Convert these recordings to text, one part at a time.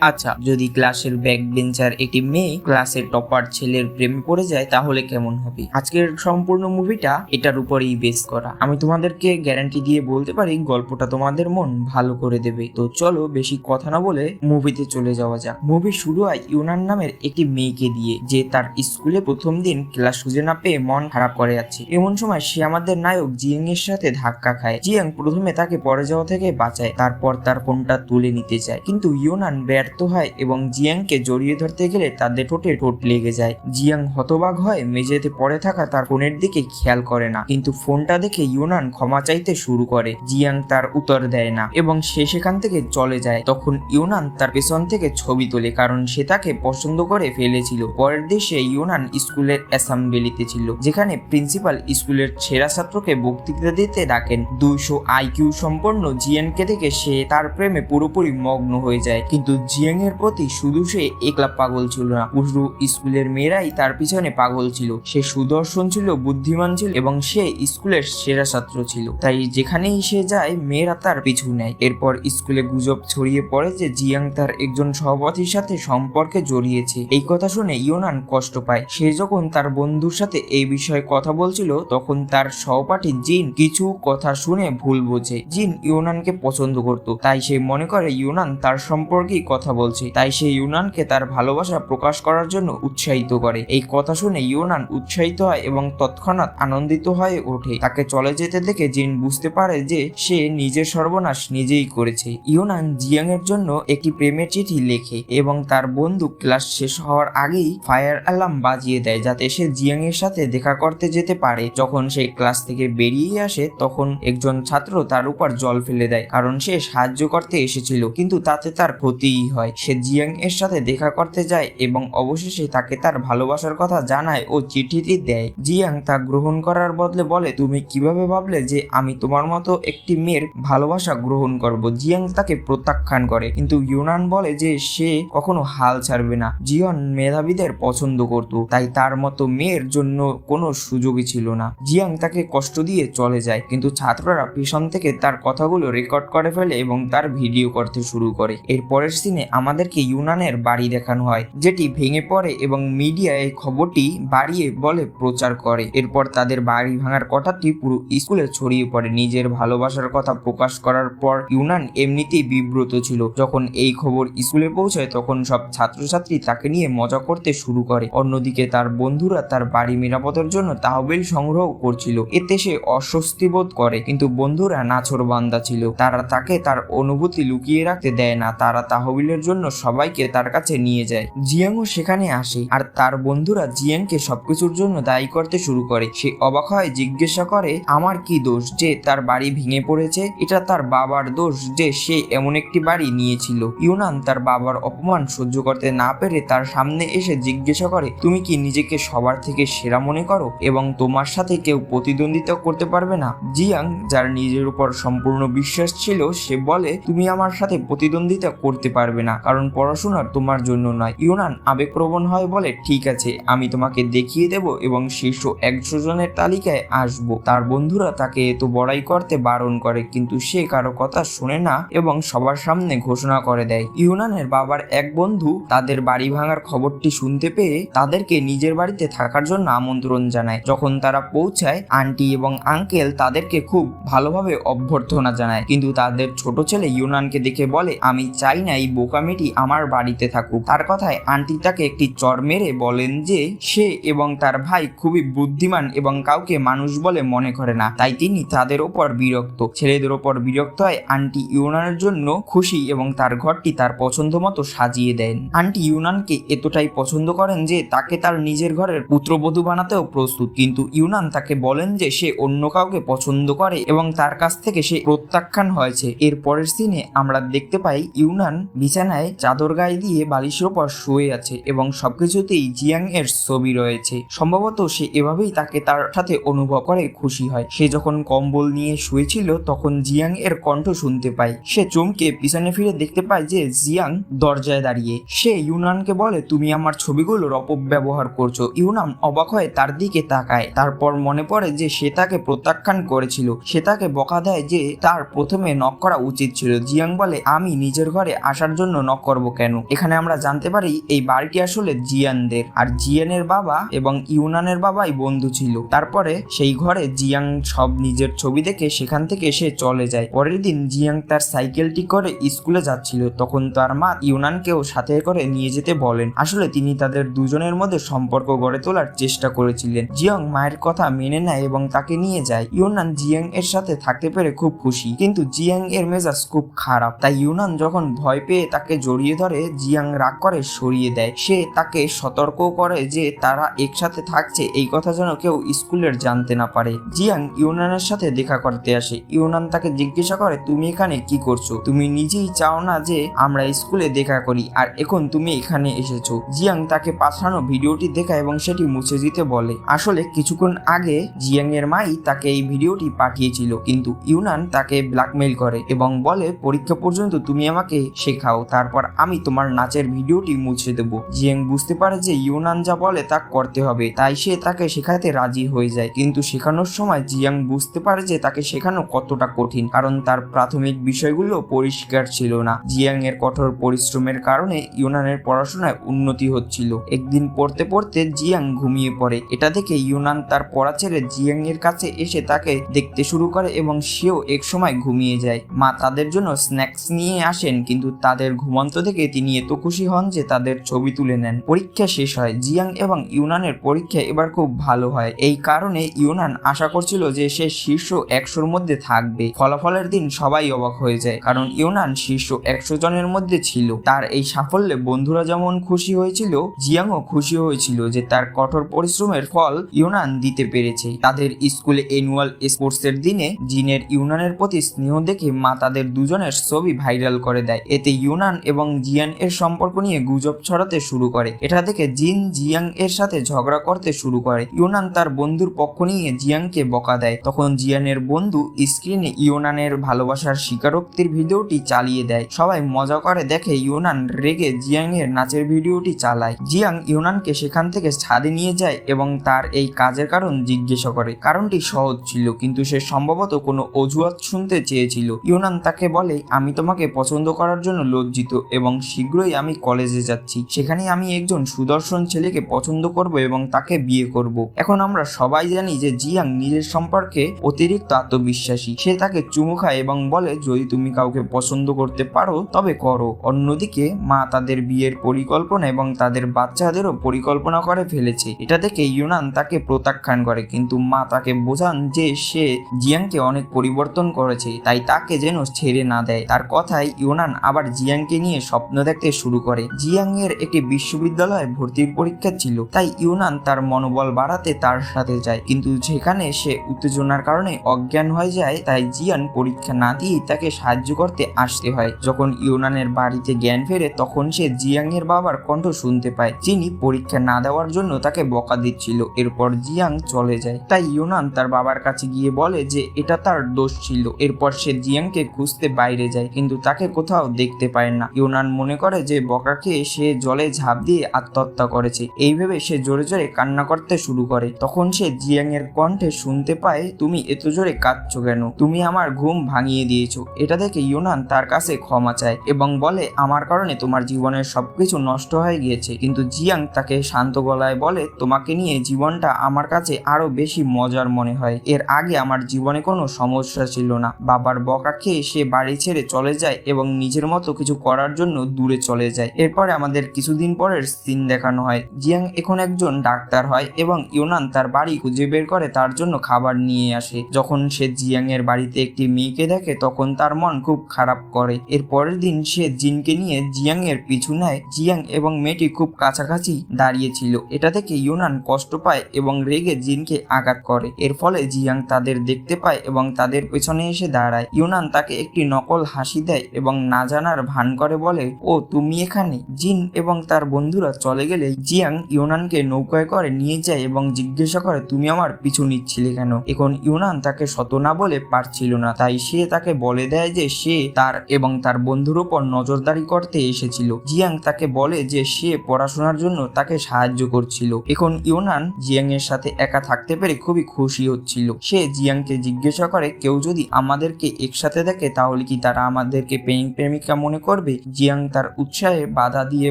আচ্ছা যদি ক্লাসের ব্যাক বেঞ্চার একটি মেয়ে ক্লাসের টপার ছেলের প্রেমে পড়ে যায়, তাহলে কেমন হবে? আজকের সম্পূর্ণ মুভিটা এটার উপরেই বেস করা। আমি তোমাদেরকে গ্যারান্টি দিয়ে বলতে পারি, গল্পটা তোমাদের মন ভালো করে দেবে। তো চলো বেশি কথা না বলে মুভিতে চলে যাওয়া যাক। মুভি শুরু হয় ইউনান নামের একটি মেয়েকে দিয়ে, যে তার স্কুলে প্রথম দিন ক্লাস খুঁজে না পেয়ে মন খারাপ করে যাচ্ছে। এমন সময় সে আমাদের নায়ক জিয়াং এর সাথে ধাক্কা খায়। জিয়াং প্রথমে তাকে পরে যাওয়া থেকে বাঁচায়, তারপর তার ফোনটা তুলে নিতে চায়। কিন্তু ইউনান ব্যর্থ হয় এবং জিয়াংকে জড়িয়ে ধরতে গেলে তাদের ঠোঁটে ঠোঁট লেগে যায়। জিয়াং হতবাক হয়, মেঝেতে পড়ে থাকা তার ফোনের দিকে খেয়াল করে না, কিন্তু ফোনটা দেখে ইউনান ক্ষমা চাইতে শুরু করে। জিয়াং তার উত্তর দেয় না এবং সে সেখান থেকে চলে যায়। তখন ইউনান তার পেছন থেকে ছবি তোলে, কারণ সে তাকে পছন্দ করে ফেলেছিল। পরের দেশে ইউনান স্কুলের অ্যাসেম্বলিতে ছিল, যেখানে প্রিন্সিপাল স্কুলের সেরা ছাত্রকে বক্তৃতা দিতে ডাকেন। দুইশো আইকিউ সম্পন্ন জিয়ানকে দেখে সে তার প্রেমে পুরোপুরি মগ্ন হয়ে যায়, কিন্তু জিয়াং এর প্রতি শুধু সে একলা পাগল ছিল না পুরো স্কুলের মেয়েরাই তার পিছনে পাগল ছিল। সে সুদর্শন ছিল, বুদ্ধিমান ছিল এবং সে স্কুলের সেরা ছাত্র ছিল। তাই যেখানেই সে যায়, মেয়েরা তার পিছু নেয়। এরপর স্কুলে গুজব ছড়িয়ে পড়ে যে জিয়াং তার একজন সহপাঠীর সাথে সম্পর্কে জড়িয়েছে। এই কথা শুনে ইয়োনান কষ্ট পায়। সে যখন তার বন্ধুর সাথে এই বিষয়ে কথা বলছিল, তখন তার সহপাঠী জিন কিছু কথা শুনে ভুল বোঝে। জিন ইউনানকে পছন্দ করত। তাই সে মনে করে ইউনান তার সম্পর্কেই কথা বলছে। তাই সে ইউনানকে তার ভালোবাসা প্রকাশ করার জন্য উৎসাহিত করে। এই কথা শুনে ইউনান উৎসাহিত হয় এবং তৎক্ষণাৎ আনন্দিত হয়ে ওঠে। তাকে চলে যেতে দেখে জিন বুঝতে পারে যে সে নিজের সর্বনাশ নিজেই করেছে। ইউনান জিয়াং এর জন্য একটি প্রেমের চিঠি লেখে এবং তার বন্ধু ক্লাস শেষ হওয়ার আগেই ফায়ার অ্যালার্ম বাজিয়ে দেয় যাতে সে জিয়াং এর সাথে দেখা করতে যেতে পারে। যখন সে ক্লাস থেকে বেরিয়ে আসে, তখন একজন ছাত্র তার উপর জল ফেলে দেয়, কারণ সে সাহায্য করতে এসেছিল। কিন্তু তাতে তার ক্ষতিই হয়। সে জিয়াং এর সাথে দেখা করতে যায় এবং অবশেষে তাকে তার ভালোবাসার কথা জানায় ও চিঠিটি দেয়। জিয়াং তা গ্রহণ করার বদলে বলে, তুমি কীভাবে ভাবলে যে আমি তোমার মতো একটি মেয়ের ভালোবাসা গ্রহণ করব? জিয়াং তাকে প্রত্যাখ্যান করে। কিন্তু ইউনান বলে যে সে কখনো হাল ছাড়বে না। জিয়ন মেধাবীদের পছন্দ করত, তাই তার মতো মেয়ের জন্য কোনো সুযোগই ছিল না। জিয়াং তাকে কষ্ট দিয়ে চলে যায়, কিন্তু ছাত্ররা পিছন থেকে তার কথাগুলো রেকর্ড করে ফেলে এবং তার ভিডিও করতে শুরু করে। এর পরের সিনে আমাদেরকে ইউনানের বাড়ি দেখানো হয়, যেটি ভেঙে পড়ে এবং মিডিয়া এই খবরটি বাড়িয়ে বলে প্রচার করে। এরপর তাদের বাড়ি ভাঙার কথাটি পুরো স্কুলে ছড়িয়ে পড়ে। নিজের ভালোবাসার কথা প্রকাশ করার পর ইউনান এমনিতেই বিব্রত ছিল। যখন এই খবর স্কুলে পৌঁছায়, তখন সব ছাত্রছাত্রী তাকে নিয়ে মজা করতে শুরু করে। অন্যদিকে তার বন্ধুরা তার বাড়ি মেরামতের জন্য তাহবিল সংগ্রহ করছিল। এতে সে অস্বস্তি বোধ করে, কিন্তু বন্ধুরা নাছর বান্দা ছিল। তারা তাকে তার অনুভূতি লুকিয়ে রাখতে দেয় না। তারা তাহবিলের জন্য সবাইকে তার কাছে নিয়ে যায়। জিয়াংও সেখানে আসে আর তার বন্ধুরা জিয়াংকে সবকিছুর জন্য দায়ী করতে শুরু করে। সে অবাক হয়, জিজ্ঞাসা করে, আমার কি দোষ যে তার বাড়ি ভেঙে পড়েছে? এটা তার বাবার দোষ যে সে এমন একটি বাড়ি নিয়েছিল। ইউনান তার বাবার অপমান সহ্য করতে না পেরে তার সামনে এসে জিজ্ঞাসা করে, তুমি কি নিজেকে সবার থেকে সেরা মনে করো এবং তোমার সাথে কেউ প্রতিদ্বন্দ্বিতা করতে পারবে না? জিয়াং, যার নিজের উপর সম্পূর্ণ বিশ্বাস ছিল, সে বলে, তুমি আমার সাথে প্রতিদ্বন্দ্বিতা করতে পারবে না। কারণ পড়াশোনা তোমার জন্য নয়। ইউনান, আবেগপ্রবণ হয় বলে, ঠিক আছে, আমি তোমাকে দেখিয়ে দেব এবং শীর্ষ একশো জনের তালিকায় আসব। তার বন্ধুরা তাকে এত বড়াই করতে বারণ করে, কিন্তু সে কারও কথা শোনে না এবং সবার সামনে ঘোষণা করে দেয়। ইউনানের বাবার এক বন্ধু তাদের বাড়ি ভাঙার খবরটি শুনতে পেয়ে তাদেরকে নিজের বাড়িতে থাকার জন্য আমন্ত্রণ জানায়। যখন তারা পৌঁছায়, আন্টি এবং আঙ্কেল তাদেরকে খুব ভালোভাবে অভ্যর্থনা জানায়। কিন্তু তাদের ছোট ছেলে ইউনানকে দেখে বলে, আমি চাই না এই বোকামেটি আমার বাড়িতে থাকুক। তার কথায় আন্টি তাকে একটি চর মেরে বলেন যে, সে এবং তার ভাই খুবই বুদ্ধিমান এবং কাউকে মানুষ বলে মনে করে না। তাই তিনি তাদের ওপর বিরক্ত। ছেলেদের ওপর বিরক্ত হয় আন্টি ইউনানের জন্য খুশি এবং তার ঘরটি তার পছন্দ মতো সাজিয়ে দেন। আন্টি ইউনানকে এতটাই পছন্দ করেন যে, তাকে তার নিজের ঘরের পুত্রবধূ বানাতেও প্রস্তুত। কিন্তু ইউনান তাকে বলেন যে, সে অন্য কাউকে পছন্দ করে এবং তার কাছ থেকে সে প্রত্যাখ্যান হয়েছে। এর পরের সিনে আমরা দেখতে পাই ইউনান বিছানায় চাদর গায়ে দিয়ে বালিশের ওপর শুয়ে আছে এবং সবকিছুতেই জিয়াং এর ছবি রয়েছে। সম্ভবত সে এভাবেই তাকে তার সাথে অনুভব করে খুশি হয়। সে যখন কম্বল নিয়ে শুয়েছিল, তখন জিয়াং এর কণ্ঠ শুনতে পায়। সে চমকে পিছনে ফিরে দেখতে পায় যে জিয়াং দরজায় দাঁড়িয়ে। সে ইউনানকে বলে, তুমি আমার ছবিগুলোর অপব্যবহার করছ। ইউনান অবাক হয়ে তার দিকে তাকায়। তারপর মনে পড়ে যে সে তাকে প্রত্যাখ্যান করেছিল। সে তাকে বকা দেয় যে তার প্রথমে নক করা উচিত ছিল। জিয়াং বলে, আমি নিজের ঘরে আসার জন্য জন্য নক করব কেন? এখানে আমরা জানতে পারি এই বাড়িটি আসলে জিয়ানদের। আর জিয়ানের বাবা এবং ইউনানের বাবাই বন্ধু ছিল। তারপরে সেই ঘরে জিয়াং সব নিজের ছবি দেখে সেখান থেকে সে চলে যায়। পরের দিন জিয়াং তার সাইকেলটি করে স্কুলে যাচ্ছিল। তখন তার মা ইউনানকেও সাথে করে নিয়ে যেতে বলেন। আসলে তিনি তাদের দুজনের মধ্যে সম্পর্ক গড়ে তোলার চেষ্টা করেছিলেন। জিয়ং মায়ের কথা মেনে নেয় এবং তাকে নিয়ে যায়। ইউনান জিয়াং এর সাথে থাকতে পেরে খুব খুশি। কিন্তু জিয়াং এর মেজাজ খুব খারাপ। তাই ইউনান যখন ভয় পেয়ে তাকে জড়িয়ে ধরে, জিয়াং রাগ করে সরিয়ে দেয়। সে তাকে সতর্ক করে যে তারা একসাথে থাকছে, এই কথা যেন কেউ স্কুলের জানতে না পারে। জিয়াং ইউনানের সাথে দেখা করতে আসে। ইউনান তাকে জিজ্ঞাসা করে, তুমি এখানে কি করছ? তুমি নিজেই চাও না যে আমরা স্কুলে দেখা করি, আর এখন তুমি এখানে এসেছ? জিয়াং তাকে পাঠানো ভিডিওটি দেখা এবং সেটি মুছে দিতে বলে। আসলে কিছুক্ষণ আগে জিয়াং এর মাই তাকে এই ভিডিওটি পাঠিয়েছিল, কিন্তু ইউনান তাকে ব্ল্যাকমেইল করে এবং বলে, পরীক্ষা পর্যন্ত তুমি আমাকে শেখাও তারপর আমি তোমার নাচের ভিডিওটি মুছে দেব। জিয়াং বুঝতে পারে যে ইউনান যা বলে তা করতে হবে, তাই সে তাকে শেখাতে রাজি হয়ে যায়। কিন্তু শেখানোর সময় জিয়াং বুঝতে পারে যে তাকে শেখানো কতটা কঠিন, কারণ তার প্রাথমিক বিষয়গুলো পরিষ্কার ছিল না। জিয়াং এর কঠোর পরিশ্রমের কারণে ইউনানের পড়াশোনায় উন্নতি হচ্ছিল। একদিন পড়তে পড়তে জিয়াং ঘুমিয়ে পড়ে। এটা দেখে ইউনান তার পড়া ছেড়ে জিয়াং এর কাছে এসে তাকে দেখতে শুরু করে এবং সেও এক সময় ঘুমিয়ে যায়। মা তাদের জন্য স্ন্যাক্স নিয়ে আসেন, কিন্তু তাদের ঘুমন্ত থেকে তিনি এত খুশি হন যে তাদের ছবি তুলে নেন। পরীক্ষা শেষ হয়। জিয়াং এবং ইউনানের পরীক্ষা এবার খুব ভালো হয়। এই কারণে ইউনান আশা করছিল যে সে শীর্ষ একশোর মধ্যে থাকবে। ফলাফলের দিন সবাই অবাক হয়ে যায়, কারণ ইউনান শীর্ষ একশো জনের মধ্যে ছিল। তার এই সাফল্যে বন্ধুরা যেমন খুশি হয়েছিল, জিয়াংও খুশি হয়েছিল যে তার কঠোর পরিশ্রমের ফল ইউনান দিতে পেরেছে। তাদের স্কুলে অ্যানুয়াল স্পোর্টস এর দিনে জিনের ইউনানের প্রতি স্নেহ দেখে মা তাদের দুজনের ছবি ভাইরাল করে দেয়। এতে ইউনান এবং জিয়ান এর সম্পর্ক নিয়ে গুজব ছড়াতে শুরু করে। এটা দেখে জিন জিয়াং এর সাথে ঝগড়া করতে শুরু করে। ইউনান তার বন্ধুর পক্ষ নিয়ে জিয়াংকে বকা দেয়। তখন জিয়ানের বন্ধু স্ক্রিনে ইউনানের ভালোবাসার স্বীকারোক্তির ভিডিওটি চালিয়ে দেয়। সবাই মজা করে দেখে ইউনান রেগে জিয়াং এর নাচের ভিডিওটি চালায়। জিয়াং ইউনানকে সেখান থেকে ছাদে নিয়ে যায় এবং তার এই কাজের কারণ জিজ্ঞাসা করে। কারণটি সহজ ছিল, কিন্তু সে সম্ভবত কোনো অজুহাত শুনতে চেয়েছিল। ইউনান তাকে বলে, আমি তোমাকে পছন্দ করার জন্য লজ্জিত এবং শীঘ্রই আমি কলেজে যাচ্ছি। সেখানে আমি একজন সুদর্শন ছেলেকে পছন্দ করব এবং তাকে বিয়ে করব। এখন আমরা সবাই জানি যে জিয়াং নিজের সম্পর্কে অতিরিক্ত আত্মবিশ্বাসী। সে তাকে চুমু খায় এবং বলে, যদি তুমি কাউকে পছন্দ করতে পারো, তবে করো। অন্যদিকে মা তাদের বিয়ের পরিকল্পনা এবং তাদের বাচ্চাদেরও পরিকল্পনা করে ফেলেছে। এটা দেখে ইউনান তাকে প্রত্যাখ্যান করে, কিন্তু মা তাকে বোঝান যে সে জিয়াংকে অনেক পরিবর্তন করেছে, তাই তাকে যেন ছেড়ে না দেয়। তার কথায় ইউনান আবার জিয়াংকে নিয়ে স্বপ্ন দেখতে শুরু করে। জিয়াং এর একটি বিশ্ববিদ্যালয়ে ভর্তির পরীক্ষা ছিল, তাই ইউনান তার মনোবল বাড়াতে তার সাথে যায়। কিন্তু যেখানে সে উত্তেজনার কারণে অজ্ঞান হয়ে যায়, তাই জিয়ান পরীক্ষা না দিয়েই তাকে সাহায্য করতে আসতে হয়। যখন ইউনানের বাড়িতে জ্ঞান ফেরে, তখন সে জিয়াং এর বাবার কণ্ঠ শুনতে পায়, যিনি পরীক্ষা না দেওয়ার জন্য তাকে বকা দিচ্ছিল। এরপর জিয়াং চলে যায়। তাই ইউনান তার বাবার কাছে গিয়ে বলে যে, এটা তার দোষ ছিল। এরপর সে জিয়াংকে খুঁজতে বাইরে যায়, কিন্তু তাকে কোথাও দেখতে পায় না। ইউনান মনে করে যে বকা খেয়ে সে জলে ঝাঁপ দিয়ে আত্মহত্যা করেছে। এই ভেবে সে জোরে জোরে কান্না করতে শুরু করে। তখন সে জিয়াং এর কণ্ঠে শুনতে পায়, তুমি এত জোরে কাঁদছো কেন? তুমি আমার ঘুম ভাঙিয়ে দিয়েছ। এটা দেখে ইউনান তার কাছে ক্ষমা চায় এবং বলে, আমার কারণে তোমার জীবনের সবকিছু নষ্ট হয়ে গিয়েছে। কিন্তু জিয়াং তাকে শান্ত গলায় বলে, তোমাকে নিয়ে জীবনটা আমার কাছে আরও বেশি মজার মনে হয়। এর আগে আমার জীবনে কোনো সমস্যা ছিল না। বাবার বকা খেয়ে সে বাড়ি ছেড়ে চলে যায় এবং নিজের মতো কিছু করার জন্য দূরে চলে যায়। এরপরে আমাদের কিছুদিন পরের সিন দেখানো হয়। জিয়াং এখন একজন ডাক্তার হয় এবং ইউনান তার বাড়ি খুঁজে বের করে তার জন্য খাবার নিয়ে আসে। যখন সে জিয়াং এর বাড়িতে একটি মেয়েকে দেখে তখন তার মন খুব খারাপ করে। এর পরের দিন সে জিনকে নিয়ে জিয়াং এর পিছু নেয় জিয়াং এবং মেয়েটি খুব কাছাকাছি দাঁড়িয়েছিল এটা থেকে ইউনান কষ্ট পায় এবং রেগে জিনকে আঘাত করে। এর ফলে জিয়াং তাদের দেখতে পায় এবং তাদের পেছনে এসে দাঁড়ায়। ইউনান তাকে একটি নকল হাসি দেয় এবং না জানার ভান করে বলে, ও, তুমি এখানে? জিন এবং তার বন্ধুরা চলে গেলে জিয়াং ইউনানকে নৌকায় করে নিয়ে যায় এবং জিজ্ঞাসা করে, তুমি আমার পিছু নিচ্ছিলে কেন? এখন ইউনান তাকে শত না বলে পারছিল না। তাই সে তাকে বলে দেয় যে সে তার এবং তার বন্ধুর উপর নজরদারি করতে এসেছিল। জিয়াং তাকে বলে যে সে পড়াশোনার জন্য তাকে সাহায্য করছিল। এখন ইউনান জিয়াং এর সাথে একা থাকতে পেরে খুবই খুশি হচ্ছিল। সে জিয়াংকে জিজ্ঞাসা করে, কেউ যদি আমাদেরকে একসাথে দেখে, তাহলে কি তারা আমাদেরকে প্রেমিক প্রেমিকা মনে করবে? করবে। জিয়াং তার উৎসাহে বাধা দিয়ে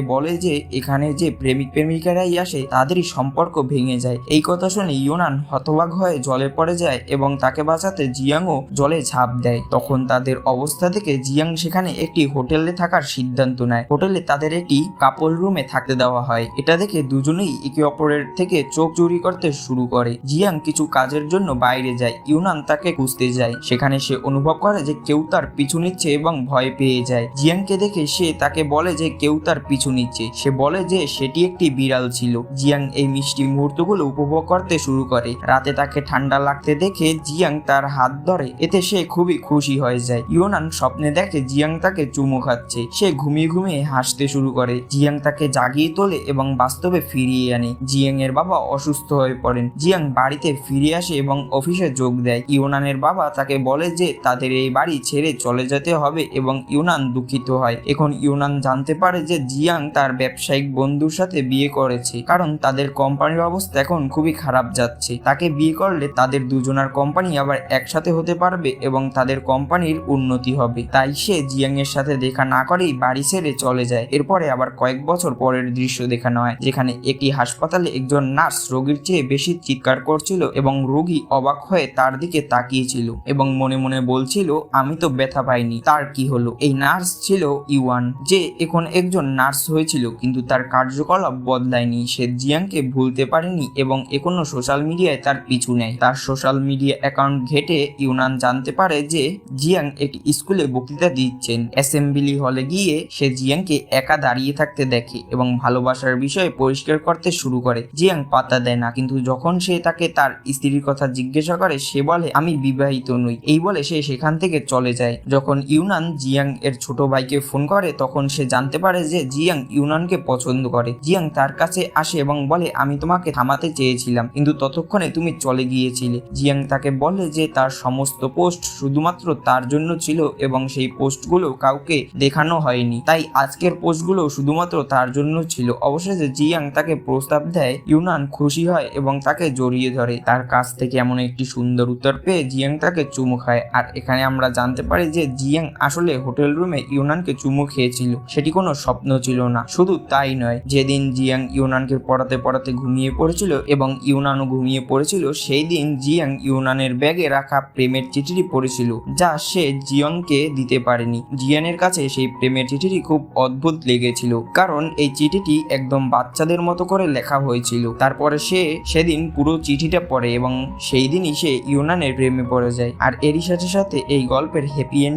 বলে যে, এখানে যে প্রেমিক প্রেমিকারাই আসে, তাদেরই সম্পর্ক ভেঙে যায়। এই কথা শুনে ইউনান হতবাক হয়ে জলে পড়ে যায় এবং তাকে বাঁচাতে জিয়াংও জলে ঝাঁপ দেয়। তখন তাদের অবস্থা থেকে জিয়াং সেখানে একটি হোটেলে থাকার সিদ্ধান্ত নেয়। হোটেলে তাদের একটি কাপল রুমে থাকতে দেওয়া হয়। এটা দেখে দুজনেই একে অপরের থেকে চোখ চুরি করতে শুরু করে। জিয়াং কিছু কাজের জন্য বাইরে যায়। ইউনান তাকে খুঁজতে যায়। সেখানে সে অনুভব করে যে কেউ তার পিছু নিচ্ছে এবং ভয় পেয়ে যায়। জিয়াংকে দেখে সে তাকে বলে যে কেউ তার পিছু নিচ্ছে। সে বলে যে সেটি একটি বিড়াল ছিল। জিয়াং এই মিষ্টি মুহূর্তগুলো উপভোগ করতে শুরু করে। রাতে তাকে ঠান্ডা লাগতে দেখে জিয়াং তার হাত ধরে। এতে সে খুবই খুশি হয়ে যায়। ইউনান স্বপ্নে দেখে জিয়াং তাকে চুমু খাচ্ছে। সে ঘুমিয়ে ঘুমিয়ে হাসতে শুরু করে। জিয়াং তাকে জাগিয়ে তোলে এবং বাস্তবে ফিরিয়ে আনে। জিয়াং এর বাবা অসুস্থ হয়ে পড়েন। জিয়াং বাড়িতে ফিরে আসে এবং অফিসে যোগ দেয়। ইউনানের বাবা তাকে বলে যে তাদের এই বাড়ি ছেড়ে চলে যেতে হবে এবং ইউনান দুঃখিত হয়। এখন ইউনান জানতে পারে যে জিয়াং তার ব্যবসায়িক বন্ধুর সাথে বিয়ে করেছে, কারণ তাদের কোম্পানির অবস্থা এখন খুবই খারাপ যাচ্ছে। তাকে বিয়ে করলে তাদের দুজনার কোম্পানি আবার একসাথে হতে পারবে এবং তাদের কোম্পানির উন্নতি হবে। তাই সে জিয়াং এর সাথে দেখা না করেই বাড়ি ছেড়ে চলে যায়। এরপরে আবার কয়েক বছর পরের দৃশ্য দেখানো হয়, যেখানে একটি হাসপাতালে একজন নার্স রোগীর চেয়ে বেশি চিৎকার করছিল এবং রোগী অবাক হয়ে তার দিকে তাকিয়েছিল এবং মনে মনে বলছিল, আমি তো ব্যথা পাইনি, তার কি হলো? এই নার্স ছিল ইওয়ান যে এখন একজন নার্স হয়েছিল, কিন্তু তার কার্যকলাপ বদলায়নি। সে জিয়াংকে ভুলতে পারেনি এবং এখনও সোশ্যাল মিডিয়ায় তার পিছু নেয় তার সোশ্যাল মিডিয়া অ্যাকাউন্ট ঘেটে ইউনান জানতে পারে যে জিয়াং একটি স্কুলে বক্তৃতা দিচ্ছেন। অ্যাসেম্বলি হলে গিয়ে সে জিয়াংকে একা দাঁড়িয়ে থাকতে দেখে এবং ভালোবাসার বিষয়ে পরিষ্কার করতে শুরু করে। জিয়াং পাতা দেয় না, কিন্তু যখন সে তাকে তার স্ত্রীর কথা জিজ্ঞাসা করে, সে বলে, আমি বিবাহিত নই। এই বলে সে সেখান থেকে চলে যায়। যখন ইউনান জিয়াং এর ছোট ভাইকে ফোন করে, তখন সে জানতে পারে যে জিয়াং ইউনানকে পছন্দ করে। জিয়াং তার কাছে আসে এবং বলে, আমি তোমাকে থামাতে চেয়েছিলাম, কিন্তু ততক্ষণে তুমি চলে গিয়েছিলে। জিয়াং তাকে বলে যে তার সমস্ত পোস্ট শুধুমাত্র তার জন্য ছিল এবং সেই পোস্টগুলো কাউকে দেখানো হয়নি। তাই আজকের পোস্টগুলো শুধুমাত্র তার জন্য ছিল। অবশেষে জিয়াং তাকে প্রস্তাব দেয়, ইউনান খুশি হয় এবং তাকে জড়িয়ে ধরে। তার কাছ থেকে এমন একটি সুন্দর উত্তর পেয়ে জিয়াং তাকে চুমু খায়। আর এখানে আমরা জানতে পারি যে জিয়াং আসলে হোটেল রুমে ইউনানকে চুমু খেয়েছিল, সেটি কোনো স্বপ্ন ছিল না। শুধু তাই নয়, যেদিন জিয়াং ইউনানকে পড়াতে পড়াতে ঘুমিয়ে পড়েছিল এবং ইউনানও ঘুমিয়ে পড়েছিল সেই দিন জিয়াং ইউনানের ব্যাগে রাখা প্রেমের চিঠিটি পড়েছিল, যা সে জিয়ংকে দিতে পারেনি। জিয়ানের কাছে সেই প্রেমের চিঠিটি খুব অদ্ভুত লেগেছিল, কারণ এই চিঠিটি একদম বাচ্চাদের মতো করে লেখা হয়েছিল। তারপরে সে সেদিন পুরো চিঠিটা পড়ে এবং সেই দিনই সে ইউনানের প্রেমে পড়ে যায়। আর এরই সাথে সাথে এই গল্পের হ্যাপি এন্ডিং